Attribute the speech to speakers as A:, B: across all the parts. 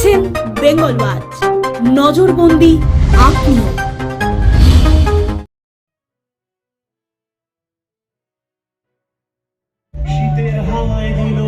A: দেখছেন বেঙ্গল ওয়াচ। নজরবন্দি আপনি।
B: শীতের হাওয়ায় দিল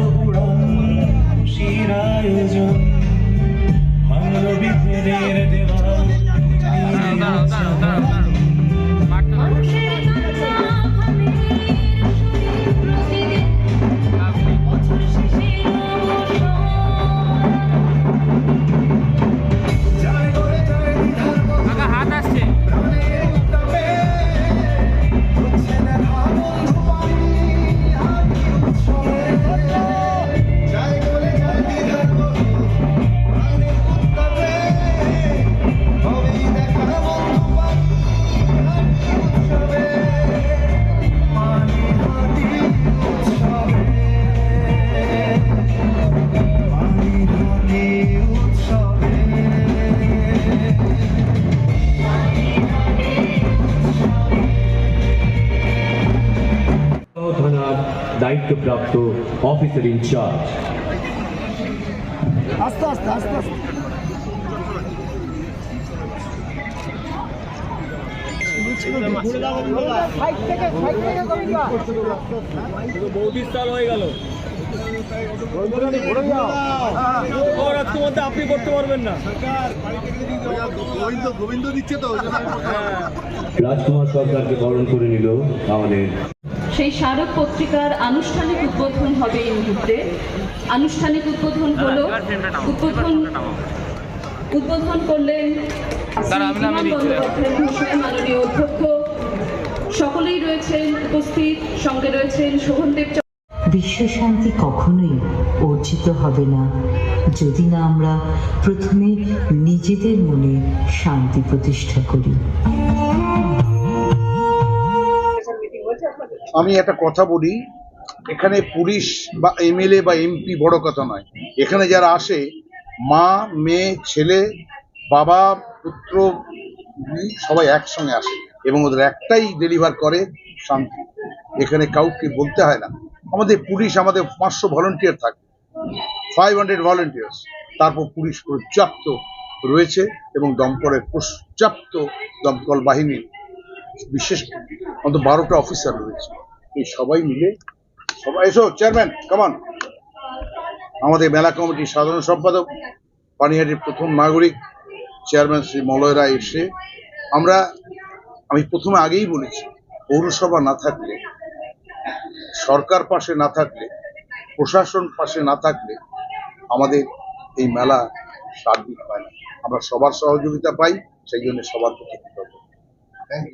C: দায়িত্বপ্রাপ্ত অফিসার ইনচার্জ
D: আস্তে আস্তে আস্তে আস্তে।
E: হয়ে গেল। আপনি করতে পারবেন না
D: গোবিন্দ গোবিন্দ দিচ্ছে তো
C: রাজকুমার সরকারকে বরণ করে নিল আমাদের
F: সেই স্মারক পত্রিকার আনুষ্ঠানিক উদ্বোধন হবে এই মুহূর্তে। আনুষ্ঠানিক উদ্বোধন হলো উদ্বোধন উদ্বোধন করলেন মাননীয় অধ্যক্ষ। সকলেই রয়েছেন উপস্থিত সঙ্গে রয়েছেন শোভনদেব
G: বিশ্বশান্তি কখনোই অর্জিত হবে না যদি না আমরা প্রথমে নিজেদের মনে শান্তি প্রতিষ্ঠা করি।
D: আমি একটা কথা বলি, এখানে পুলিশ বা এমএলএ বা এমপি বড় কথা নয়। এখানে যারা আসে, মা, মেয়ে, ছেলে, বাবা, পুত্র সবাই একসঙ্গে আসে এবং ওদের একটাই ডেলিভার করে শান্তি। এখানে কাউকে বলতে হয় না। আমাদের পুলিশ আমাদের পাঁচশো ভলেন্টিয়ার থাকে। ফাইভ হান্ড্রেড ভলেন্টিয়ার্স তারপর পুলিশ পর্যাপ্ত রয়েছে এবং দমকলের পর্যাপ্ত দমকল বাহিনীর বিশেষ অন্তত বারোটা অফিসার রয়েছে। এই সবাই মিলে, সবাই এসো চেয়ারম্যান কামান আমাদের মেলা কমিটির সাধারণ সম্পাদক, পানিহাটির প্রথম নাগরিক চেয়ারম্যান শ্রী মলয় রায় এসে, আমরা আমি প্রথমে আগেই বলেছি, পৌরসভা না থাকলে, সরকার পাশে না থাকলে, প্রশাসন পাশে না থাকলে আমাদের এই মেলা সার্বিক হয় না। আমরা সবার সহযোগিতা পাই, সেই জন্য সবার প্রতি